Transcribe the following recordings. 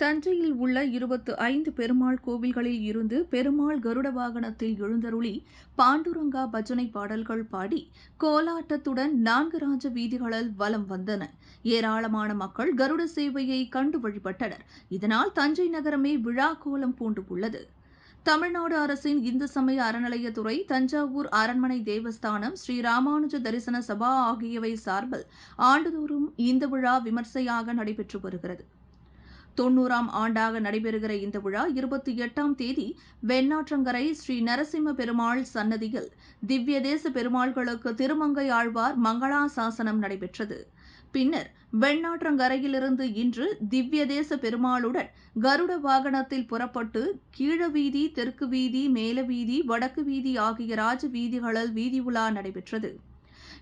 தஞ்சையில் உள்ள இருபத்து ஐந்து பெருமாள் கோவில்களில் இருந்து பெருமாள் கருட வாகனத்தில் எழுந்தருளி பாண்டுரங்கா பஜனை பாடல்கள் பாடி கோலாட்டத்துடன் நான்கு ராஜ வீதிகளில் வலம் வந்தன. ஏராளமான மக்கள் கருட சேவையை கண்டு வழிபட்டனர். இதனால் தஞ்சை நகரமே விழா கோலம் பூண்டு உள்ளது தமிழ்நாடு அரசின் இந்து சமய அறநிலையத்துறை தஞ்சாவூர் அரண்மனை தேவஸ்தானம் ஸ்ரீ ராமானுஜ தரிசன சபா ஆகியவை சார்பில் ஆண்டுதோறும் இந்த விழா விமர்சையாக நடைபெற்று வருகிறது. தொன்னூறாம் ஆண்டாக நடைபெறுகிற இந்த விழா இருபத்தி எட்டாம் தேதி வெண்ணாற்றங்கரை ஸ்ரீ நரசிம்ம பெருமாள் சன்னதியில் திவ்ய தேச பெருமாள்களுக்கு திருமங்கை ஆழ்வார் மங்களாசாசனம் நடைபெற்றது. பின்னர் வெண்ணாற்றங்கரையிலிருந்து இன்று திவ்ய தேச பெருமாளுடன் கருட வாகனத்தில் புறப்பட்டு கீழவீதி தெற்கு வீதி மேலவீதி வடக்கு வீதி ஆகிய ராஜ வீதிகளில் வீதி உலா நடைபெற்றது.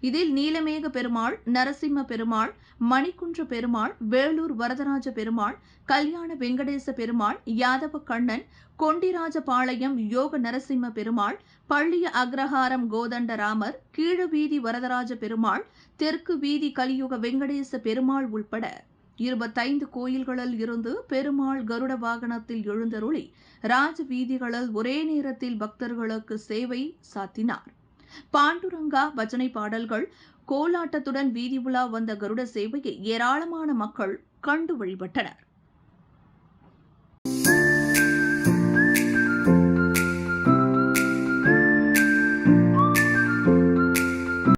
இதில் நீலமேக பெருமாள் நரசிம்ம பெருமாள் மணிக்குன்ற பெருமாள் வேலூர் வரதராஜ பெருமாள் கல்யாண வெங்கடேச பெருமாள் யாதவ கண்ணன் கொண்டிராஜபாளையம் யோக நரசிம்ம பெருமாள் பள்ளிய அக்ரஹாரம் கோதண்டராமர் கீழவீதி வரதராஜ பெருமாள் தெற்கு வீதி கலியுக வெங்கடேச பெருமாள் உள்பட இருபத்தைந்து கோயில்களில் இருந்து பெருமாள் கருட வாகனத்தில் எழுந்தருளி ராஜ வீதிகளில் ஒரே நேரத்தில் பக்தர்களுக்கு சேவை சாத்தினார். பாண்டுரங்கா பஜனை பாடல்கள் கோலாட்டத்துடன் வீதி உலா வந்த கருட சேவையை ஏராளமான மக்கள் கண்டு வழிபட்டனர்.